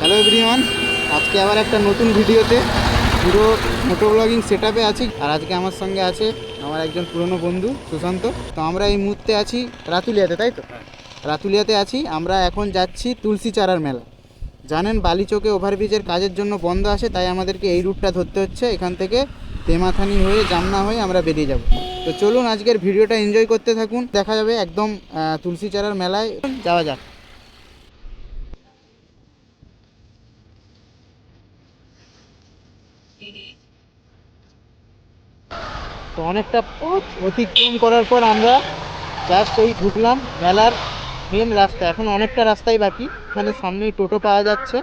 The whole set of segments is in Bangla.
হ্যালো এভরিওয়ান আজকে আবার একটা নতুন ভিডিওতে পুরো মোটো ব্লগিং সেট আপে আছি। আর আজকে আমার সঙ্গে আছে আমার একজন পুরনো বন্ধু সুশান্ত। তো আমরা এই মুহূর্তে আছি রাতুলিয়াতে তাই তো? রাতুলিয়াতে আছি আমরা এখন যাচ্ছি তুলসী চারার মেলা। জানেন বালিচকে ওভারব্রিজের কাজের জন্য বন্ধ আছে তাই আমাদেরকে এই রুটটা ধরতে হচ্ছে। এখান থেকে তেমাথানি হয়ে জামনা হয়ে আমরা বেরিয়ে যাব। তো চলুন আজকের ভিডিওটা এনজয় করতে থাকুন। দেখা যাবে একদম তুলসী চারার মেলায়। যাওয়া যাক। তো অনেকটা পথ অতিক্রম করার পর আমরা জাস্ট এই ঢুকলাম, মেলার মেন রাস্তা। এখন অনেকটা রাস্তাই বাকি। মানে সামনেই টোটো পাওয়া যাচ্ছে।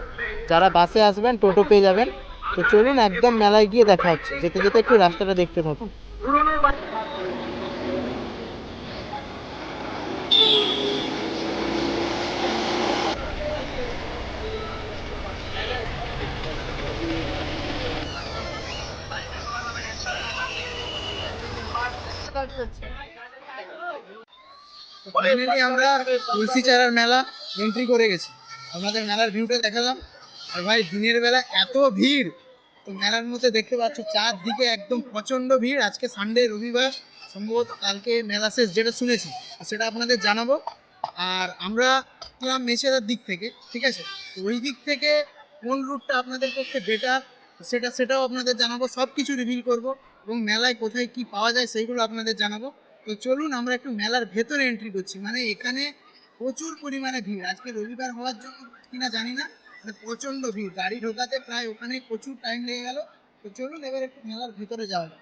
যারা বাসে আসবেন, টোটো পেয়ে যাবেন। তো চলুন একদম মেলায় গিয়ে দেখা হচ্ছে। যেতে যেতে একটু রাস্তাটা দেখতে থাকুন আমরা তুলসী চারার মেলা এন্ট্রি করে গেছি। আপনাদের মেলার ভিউটা দেখালাম। আর ভাই, দিনের বেলা এত ভিড়। তো মেলার মধ্যে দেখতে পাচ্ছ, চারদিকে একদম প্রচণ্ড ভিড়। আজকে সানডে রবিবার, সম্ভবত কালকে মেলা শেষ, যেটা শুনেছি। আর সেটা আপনাদের জানাব। আর আমরা মেচেদার দিক থেকে, ঠিক আছে? ওই দিক থেকে কোন রুটটা আপনাদের পক্ষে বেটার সেটা, সেটাও আপনাদের জানাব সব কিছু রিভিল করব এবং মেলায় কোথায় কি পাওয়া যায় সেইগুলো আপনাদের জানাব। তো চলুন আমরা একটু মেলার ভেতরে এন্ট্রি করছি। মানে এখানে প্রচুর পরিমাণে ভিড়। আজকে রবিবার হওয়ার জন্য কিনা জানি না মানে প্রচণ্ড ভিড়। গাড়ি ঢোকাতে প্রায় ওখানে প্রচুর টাইম লেগে গেল। তো চলুন এবার একটু মেলার ভেতরে যাওয়া যাক।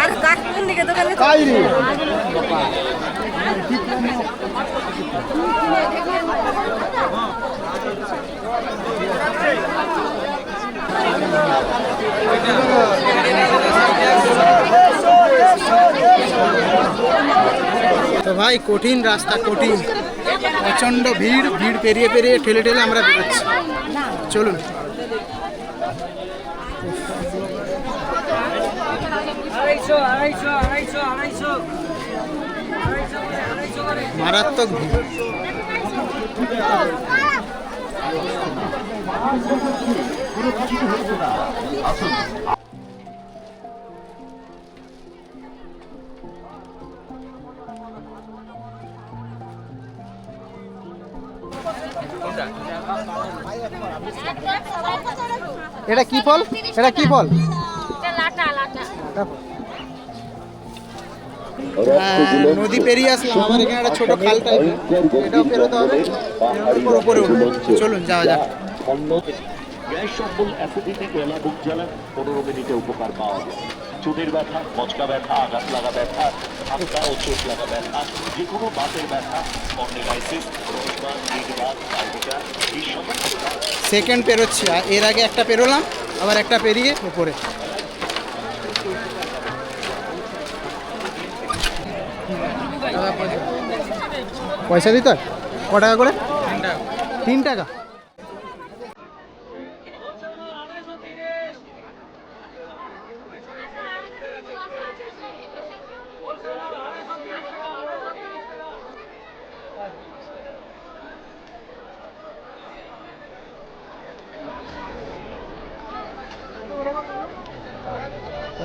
আর কাঠ কোন দিকে দোকানে তো ভাই, কঠিন রাস্তা, কঠিন। প্রচণ্ড ভিড় ভিড় পেরিয়ে পেরিয়ে ঠেলে ঠেলে আমরা বেরোচ্ছি। চলুন। মারাত্মক ভিড়। এটা কি ফল? এটা কি ফল? লাটা লাটা। হ্যাঁ, নদী পেরিয়ে আসলাম। আমার এখানে একটা ছোট খাল টাইপ এটাও পেরোতে হবে। উপরে উঠবো। চলুন যাওয়া যাক। গ্যাস সম্বল অ্যাসিডিটি গলা বুক জ্বালা পনেরো মিনিটে উপকার পাওয়া যায়। চুলের ব্যথা, মচকা ব্যথা, আঘাত লাগা ব্যথা হালকা ও চোখ লাগা ব্যথা যে কোনো বাতের ব্যথা অন্ডেলাইসিস সেকেন্ড পেরোচ্ছি এর আগে একটা পেরোলাম, আবার একটা পেরিয়ে উপরে পয়সা দিতে? ক টাকা করে? তিন টাকা।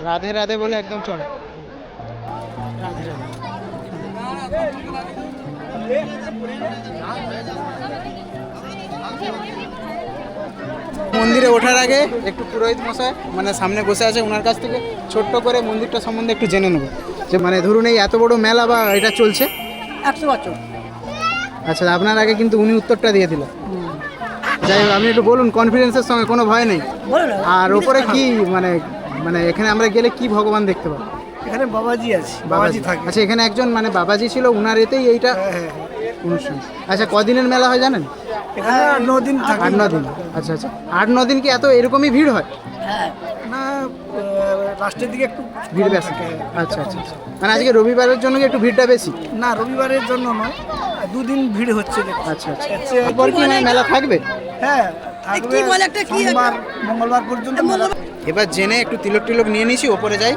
রাধে রাধে বলে একদম চলে। মন্দিরে ওঠার আগে একটু পুরোহিত মশাই মানে সামনে বসে আছে ওনার কাছ থেকে, ছোট্ট করে মন্দিরটা সম্বন্ধে একটু জেনে নেব। যে মানে ধরুন এই এত বড় মেলা বা এটা চলছে? একশো বছর। আচ্ছা আপনার আগে কিন্তু উনি উত্তরটা দিয়ে দিল। যাই হোক আপনি একটু বলুন কনফিডেন্সের সঙ্গে কোনো ভয় নেই? আর ওপরে কি মানে মানে এখানে আমরা গেলে কি ভগবান দেখতে পাবো? এখানে বাবাজি আছে বাবাজি। থাকে। আচ্ছা এখানে একজন মানে বাবাজি ছিল উনার এতেই এইটা অনুষ্ঠান। আচ্ছা কদিনের মেলা হয় জানেন? এখানে আট ন দিন আট ন দিন। আচ্ছা আচ্ছা। আট ন দিন কি এত এরকমই ভিড় হয়? আহ, লাস্টের দিকে একটু ভিড় বেশি। আচ্ছা আচ্ছা আচ্ছা। মানে আজকে রবিবারের জন্য কি একটু ভিড়টা বেশি? না রবিবারের জন্য নয়। দুদিন ভিড় হচ্ছে আচ্ছা আচ্ছা। এর এরপর কি মানে মেলা থাকবে? হ্যাঁ থাকবে কি বলে একটা কি সোমবার মঙ্গলবার পর্যন্ত এবার জেনে একটু তিলক টিলক নিয়ে নিয়েছি ওপরে যাই।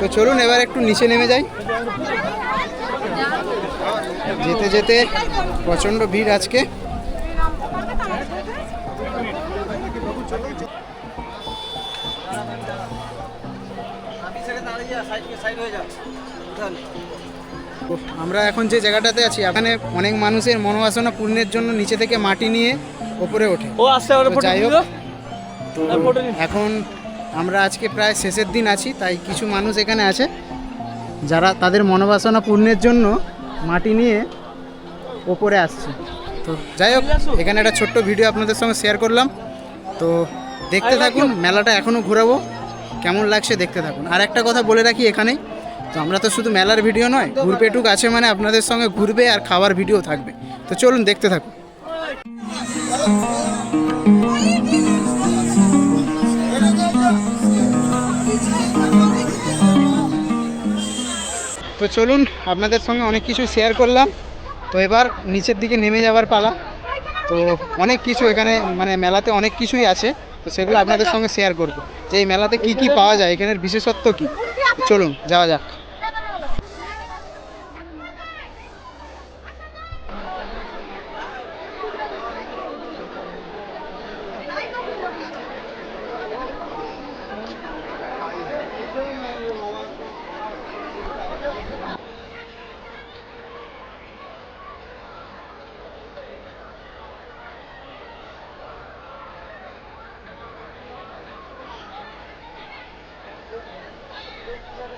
তো চলুন এবার একটু নিচে নেমে যাই। যেতে যেতে প্রচণ্ড ভিড় আজকে। আমরা এখন যে জায়গাটাতে আছি এখানে অনেক মানুষের মনোবাসনা পূর্ণের জন্য নিচে থেকে মাটি নিয়ে ওপরে ওঠে। ও আসছে তো যাই হোক এখন আমরা আজকে প্রায় শেষের দিন আছি তাই কিছু মানুষ এখানে আছে যারা তাদের মনোবাসনা পূর্ণের জন্য মাটি নিয়ে ওপরে আসছে। তো যাই হোক এখানে একটা ছোট্ট ভিডিও আপনাদের সঙ্গে শেয়ার করলাম। তো দেখতে থাকুন মেলাটা এখনও ঘোরাবো। কেমন লাগছে দেখতে থাকুন। আর একটা কথা বলে রাখি এখানেই তো আমরা তো শুধু মেলার ভিডিও নয়, ঘুরপেটুক আছে মানে আপনাদের সঙ্গে ঘুরবে আর খাওয়ার ভিডিও থাকবে। তো চলুন দেখতে থাকুন। তো চলুন, আপনাদের সঙ্গে অনেক কিছু শেয়ার করলাম। তো এবার নিচের দিকে নেমে যাওয়ার পালা। তো অনেক কিছু এখানে মানে মেলাতে অনেক কিছুই আছে। তো সেগুলো আপনাদের সঙ্গে শেয়ার করব। যে এই মেলাতে কি কি পাওয়া যায়, এখানের বিশেষত্ব কি? চলুন, যাওয়া যাক।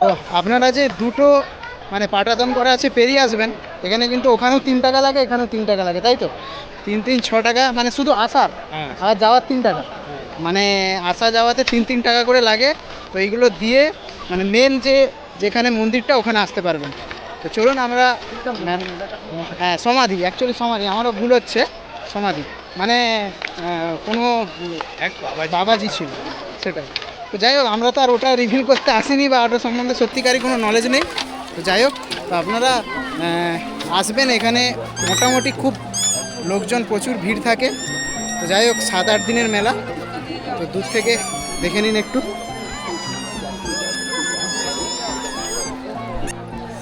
তো আপনারা যে দুটো মানে পাটাতন করা আছে পেরিয়ে আসবেন। এখানে কিন্তু ওখানেও তিন টাকা লাগে এখানেও তিন টাকা লাগে তাই তো? তিন তিন ছ টাকা মানে শুধু আসার আর যাওয়ার তিন টাকা। মানে আসা যাওয়াতে তিন তিন টাকা করে লাগে। তো এইগুলো দিয়ে মানে মেন যে যেখানে মন্দিরটা ওখানে আসতে পারবেন। তো চলুন আমরা হ্যাঁ সমাধি অ্যাকচুয়ালি সমাধি আমারও ভুল হচ্ছে সমাধি। মানে কোনো এক বাবাজি ছিল সেটাই। তো যাই হোক, আমরা তো আর ওটা রিভিল করতে আসিনি বা ওটা সম্বন্ধে সত্যিকারই কোনো নলেজ নেই। তো যাই হোক, তো আপনারা আসবেন এখানে। মোটামুটি খুব লোকজন, প্রচুর ভিড় থাকে। তো যাই হোক, সাত আট দিনের মেলা। তো দূর থেকে দেখে নিন একটু।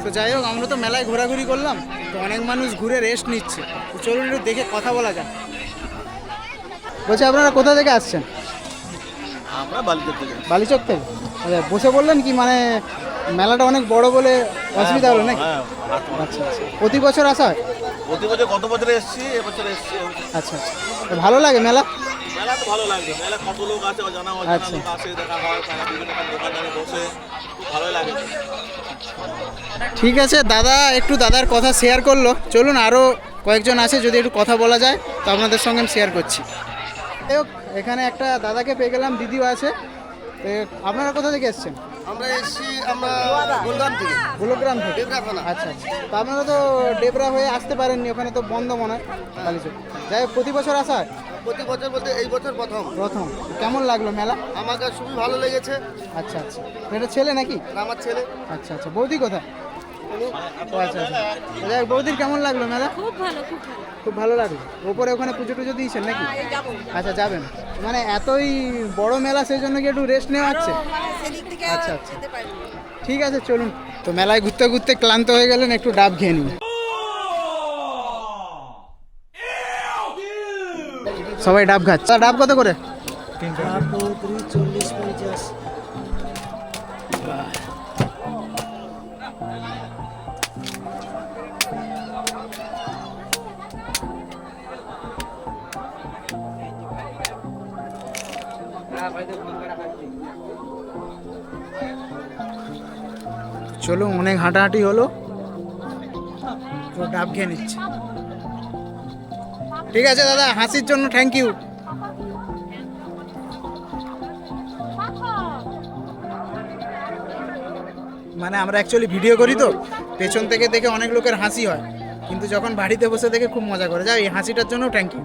তো যাই হোক, আমরা তো মেলায় ঘোরাঘুরি করলাম। তো অনেক মানুষ ঘুরে রেস্ট নিচ্ছে। চলুন একটু দেখে কথা বলা যাক। বলছি, আপনারা কোথা থেকে আসছেন? আমরা বালিতে থেকে বালিচক থেকে আচ্ছা বসে বললেন কি মানে মেলাটা অনেক বড় বলে অসুবিধা হলো নাকি? হ্যাঁ আচ্ছা আচ্ছা। প্রতি বছর আসা হয়? প্রতি বছর গত বছরে এসেছি এবছর এসেছি। আচ্ছা আচ্ছা। ভালো লাগে মেলা? মেলা তো ভালো লাগছে মেলা কত লোক আছে ও অজানা আচ্ছা। লোক আসে দেখা হয় তারা বিভিন্ন দোকানদারে বসে খুব ভালোই লাগে। ঠিক আছে দাদা একটু দাদার কথা শেয়ার করল। চলুন আরও কয়েকজন আছে যদি একটু কথা বলা যায় তো আপনাদের সঙ্গে আমি শেয়ার করছি। এখানে একটা দাদাকে পেয়ে গেলাম দিদিও আছে। আপনারা কোথা থেকে এসছেন? আমরা এসেছি আমরা গোলগ্রাম থেকে। গোলগ্রাম থেকে। ডেবরা আচ্ছা আচ্ছা। তো আপনারা তো ডেবরা হয়ে আসতে পারেননি ওখানে তো বন্ধ মনে হয় যাই হোক প্রতি বছর আসা হয়? প্রতি বছর বলতে এই বছর প্রথম। প্রথম। কেমন লাগল মেলা? আমার কাছে খুবই ভালো লেগেছে। আচ্ছা আচ্ছা। এটা ছেলে নাকি? আমার ছেলে। আচ্ছা আচ্ছা। বৌদি কোথায়? ও আচ্ছা আচ্ছা। যাই হোক, বৌদির কেমন লাগল মেলা খুব ভালো খুব ভালো। খুব ভালো লাগল। ওপরে ওখানে পুজো টুজো দিয়েছেন নাকি? যাব। আচ্ছা যাবেন। মানে এতই বড় মেলা সেই জন্য কি একটু রেস্ট নেওয়া হচ্ছে? মানে আচ্ছা, আচ্ছা। ঠিক আছে চলুন। তো মেলায় ঘুরতে ঘুরতে ক্লান্ত হয়ে গেলেন একটু ডাব খেয়ে নিন। সবাই ডাব খাচ্ছে। তা ডাব কত করে? চলো অনেক হাঁটাহাঁটি হলো। ডাব খেয়ে নিচ্ছে। ঠিক আছে, দাদা, হাসির জন্য থ্যাংক ইউ মানে আমরা অ্যাকচুয়ালি ভিডিও করি তো, পেছন থেকে দেখে অনেক লোকের হাসি হয়। কিন্তু যখন বাড়িতে বসে দেখে খুব মজা করে। যায় এই হাসিটার জন্য থ্যাংক ইউ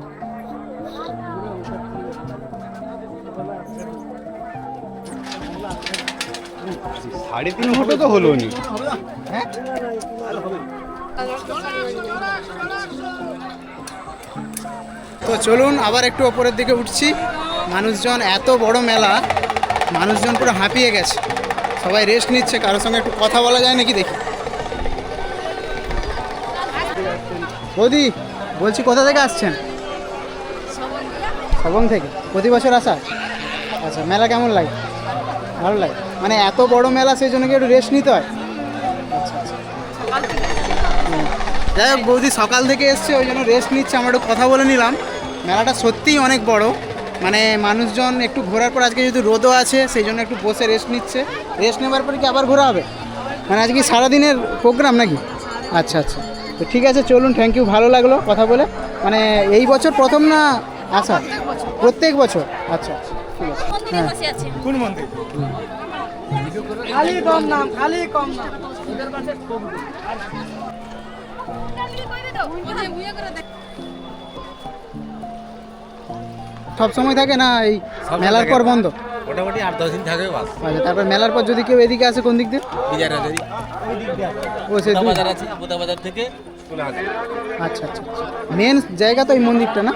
সাড়ে তিন ফুটো তো হলো নি হ্যাঁ তো চলুন আবার একটু ওপরের দিকে উঠছি। মানুষজন এত বড় মেলা মানুষজন পুরো হাঁপিয়ে গেছে। সবাই রেস্ট নিচ্ছে কারোর সঙ্গে একটু কথা বলা যায় নাকি দেখি? বৌদি বলছি কোথা থেকে আসছেন? সবং থেকে। প্রতি বছর আসা আচ্ছা মেলা কেমন লাগে? ভালো লাগে। মানে এত বড় মেলা, সেই জন্য কি একটু রেস্ট নিতে হয়? যাই হোক, বৌদি সকাল থেকে এসছে, ওই জন্য রেস্ট নিচ্ছে। আমরা একটু কথা বলে নিলাম। মেলাটা সত্যিই অনেক বড়। মানে মানুষজন একটু ঘোরার পর, আজকে যেহেতু রোদও আছে, সেই জন্য একটু বসে রেস্ট নিচ্ছে। রেস্ট নেবার পরে কি আবার ঘোরা হবে? মানে আজকে সারাদিনের প্রোগ্রাম নাকি? আচ্ছা আচ্ছা। তো ঠিক আছে, চলুন থ্যাংক ইউ ভালো লাগল কথা বলে। মানে এই বছর প্রথম না আসা প্রত্যেক বছর। আচ্ছা আচ্ছা। কোন মন্দির? খালি কম নাম খালি কম নাম। সব সময় থাকে না এই মেলার পর বন্ধ? মোটামুটি আট দশ দিন বাস। আচ্ছা তারপর মেলার পর যদি কেউ এদিকে আসে কোন দিক দিয়ে? বিজয় ও সে বাজার আছে বোদা বাজার থেকে আচ্ছা আচ্ছা মেন জায়গা তো এই মন্দিরটা না?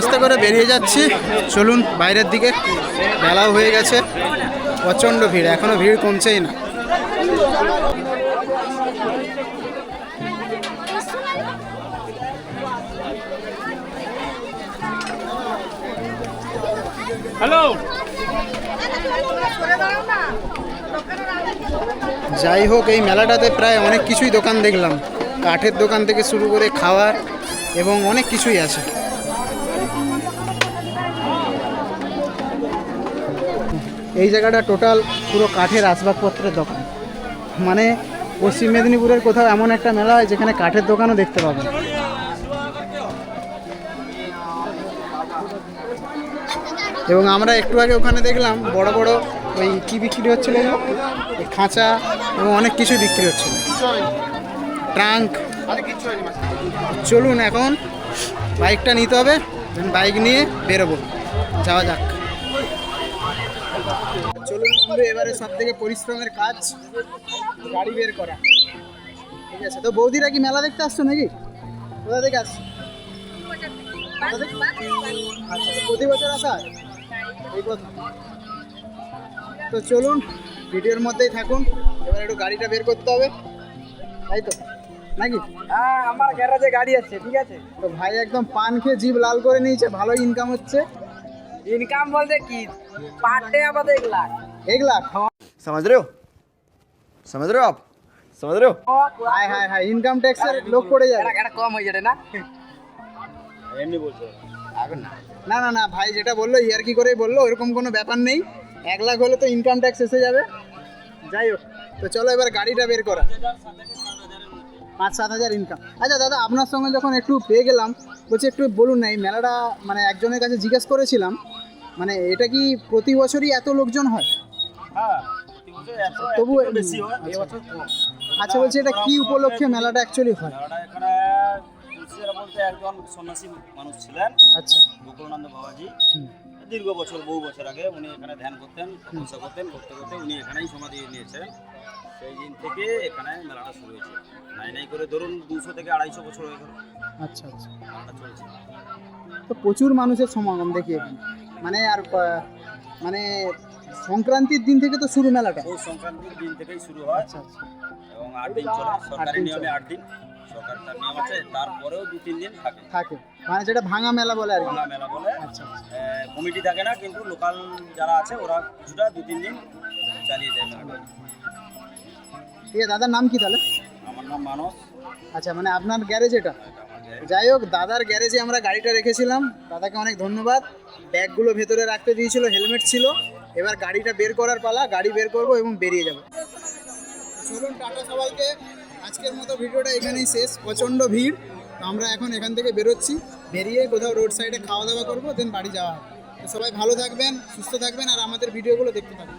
আস্তে করে বেরিয়ে যাচ্ছি। চলুন বাইরের দিকে। মেলাও হয়ে গেছে। প্রচণ্ড ভিড় এখনও ভিড় কমছেই না। হ্যালো। যাই হোক এই মেলাটাতে প্রায় অনেক কিছুই দোকান দেখলাম। কাঠের দোকান থেকে শুরু করে খাওয়ার এবং অনেক কিছুই আছে। এই জায়গাটা টোটাল পুরো কাঠের আসবাবপত্রের দোকান। মানে পশ্চিম মেদিনীপুরের কোথাও এমন একটা মেলা হয় যেখানে কাঠের দোকানও দেখতে পাবেন। এবং আমরা একটু আগে ওখানে দেখলাম বড় বড় ওই কি বিক্রি হচ্ছিল খাঁচা এবং অনেক কিছু বিক্রি হচ্ছিল। ট্রাঙ্ক। চলুন এখন বাইকটা নিতে হবে বাইক নিয়ে বেরোবো। যাওয়া যাক। বন্ধু এবারে সব থেকে পরিশ্রমের কাজ গাড়ি বের করা। ঠিক আছে তো বৌদিরা কি মেলা দেখতে আসছো নাকি? কোথা থেকে আসছো? আচ্ছা প্রতি বছর আসা হয়? এই প্রথম। তো চলুন ভিডিওর মধ্যেই থাকুন এবার একটু গাড়িটা বের করতে হবে। তাই তো? নাকি? হ্যাঁ আমার গ্যারাজে গাড়ি আছে ঠিক আছে? তো ভাই একদম পান খেয়ে জিভ লাল করে নিয়েছে ভালো ইনকাম হচ্ছে। ইনকাম বলতে কি? পার ডে আমাদের এক লাখ। এক লাখ समझ रहे हो समझ रहे हो आप समझ रहे हो হায় হায় হায় ইনকাম ট্যাক্সের লোক পড়ে যাবে এটা এটা কম হয়ে যাবে না না না না ভাই যেটা বললো ইয়ার কি করেই বললো ওরকম কোনো ব্যাপার নেই এক লাখ হলে তো ইনকাম ট্যাক্স এসে যাবে যাই হোক তো চলো এবার গাড়িটা বের করা পাঁচ সাত হাজার ইনকাম আচ্ছা দাদা আপনার সঙ্গে যখন একটু পেয়ে গেলাম বলছি একটু বলুন না এই মেলাটা মানে একজনের কাছে জিজ্ঞেস করেছিলাম মানে এটা কি প্রতি বছরই এত লোকজন হয় তবু আচ্ছা। বলছি এটা কি উপলক্ষে মেলাটা অ্যাকচুয়ালি হয়? এখানে বলতে একজন সন্ন্যাসী মানুষ ছিলেন আচ্ছা। গোকুলানন্দ বাবাজি। দীর্ঘ বছর বহু বছর আগে উনি এখানে ধ্যান করতেন তপস্যা করতেন করতে করতে উনি এখানেই সমাধি নিয়েছেন। সেই দিন থেকে এখানে মেলাটা শুরু হয়েছে। নাই নাই করে ধরুন দুশো থেকে আড়াইশো বছর হয়ে গেল। আচ্ছা আচ্ছা। মেলাটা চলছে। তো প্রচুর মানুষের সমাগম দেখি এখানে। মানে আর মানে সংক্রান্তির দিন থেকে তো শুরু মেলাটা। পৌষ সংক্রান্তির দিন থেকেই শুরু হয়। আচ্ছা আচ্ছা। এবং আট দিন চলে। সরকারি নিয়মে। আট দিন। সরকারের তার নিয়ম আছে তারপরেও দু তিন দিন থাকে। থাকে। মানে যেটা ভাঙা মেলা বলে আর কি। বাংলা মেলা বলে। আচ্ছা আচ্ছা। কমিটি থাকে না কিন্তু লোকাল যারা আছে ওরা কিছুটা দু তিন দিন চালিয়ে দেয় মেলাটা। ঠিক আছে দাদার নাম কি তাহলে? আমার নাম মানস। আচ্ছা মানে আপনার গ্যারেজ এটা? গ্যারেজ। যাই হোক দাদার গ্যারেজে আমরা গাড়িটা রেখেছিলাম। দাদাকে অনেক ধন্যবাদ। ব্যাগগুলো ভেতরে রাখতে দিয়েছিল হেলমেট ছিল। এবার গাড়িটা বের করার পালা, গাড়ি বের করব এবং বেরিয়ে যাব। চলুন টাটা সবাইকে। আজকের মতো ভিডিওটা এখানেই শেষ। প্রচণ্ড ভিড়। তো আমরা এখন এখান থেকে বেরোচ্ছি। বেরিয়ে কোথাও রোড সাইডে খাওয়া দাওয়া করব দেন বাড়ি যাওয়া হবে। সবাই ভালো থাকবেন, সুস্থ থাকবেন, আর আমাদের ভিডিওগুলো দেখতে থাকবেন